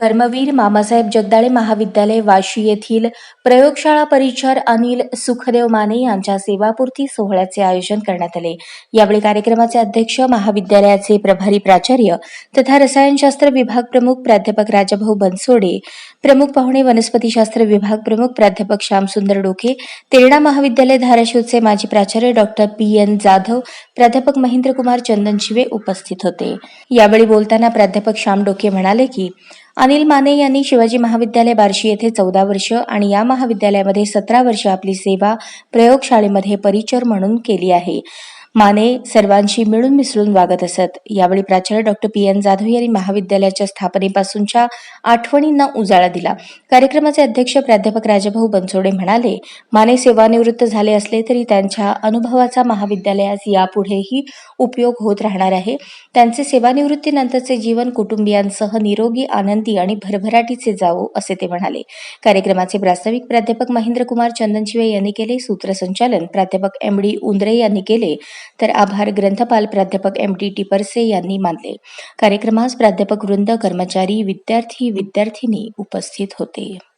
कर्मवीर मामासाहेब जगदाळे महाविद्यालय वाशी येथील प्रयोगशाळा परिचर अनिल सुखदेव माने यांच्या सेवापूर्ती सोहळ्याचे आयोजन करण्यात आले. यावेळी कार्यक्रमाचे अध्यक्ष महाविद्यालयाचे प्रभारी प्राचार्य तथा रसायनशास्त्र विभाग प्रमुख प्राध्यापक राजाभाऊ बनसोडे प्रमुख पाहुणे वनस्पतीशास्त्र विभाग प्रमुख प्राध्यापक श्यामसुंदर डोके तेरणा महाविद्यालय धाराशिवचे माजी प्राचार्य डॉक्टर पी एन जाधव प्राध्यापक महेंद्रकुमार चंदनशिवे उपस्थित होते. यावेळी बोलताना प्राध्यापक श्याम डोके म्हणाले की अनिल माने यांनी शिवाजी महाविद्यालय बार्शी येथे चौदा वर्ष आणि या महाविद्यालयामध्ये सतरा वर्ष आपली सेवा प्रयोगशाळेमध्ये परिचर म्हणून केली आहे. माने सर्वांशी मिळून मिसळून वागत असत. यावेळी प्राचार्य डॉक्टर पी एन जाधव यांनी महाविद्यालयाच्या स्थापनेपासूनच्या आठवणींना उजाळा दिला. कार्यक्रमाचे अध्यक्ष प्राध्यापक राजाभाऊ बनसोडे म्हणाले माने सेवानिवृत्त झाले असले तरी त्यांच्या अनुभवाचा महाविद्यालयास यापुढेही उपयोग होत राहणार आहे. त्यांचे सेवानिवृत्तीनंतरचे जीवन कुटुंबियांसह निरोगी आनंदी आणि भरभराटीचे जावो असे ते म्हणाले. कार्यक्रमाचे प्रास्ताविक प्राध्यापक महेंद्रकुमार चंदनशिवे यांनी केले. सूत्रसंचालन प्राध्यापक एम डी उंद्रे यांनी केले. तर आभार ग्रंथपाल प्राध्यापक एम डी टिपरसे यांनी मानले. कार्यक्रमास प्राध्यापक वृंद कर्मचारी विद्यार्थी विद्यार्थिनी उपस्थित होते.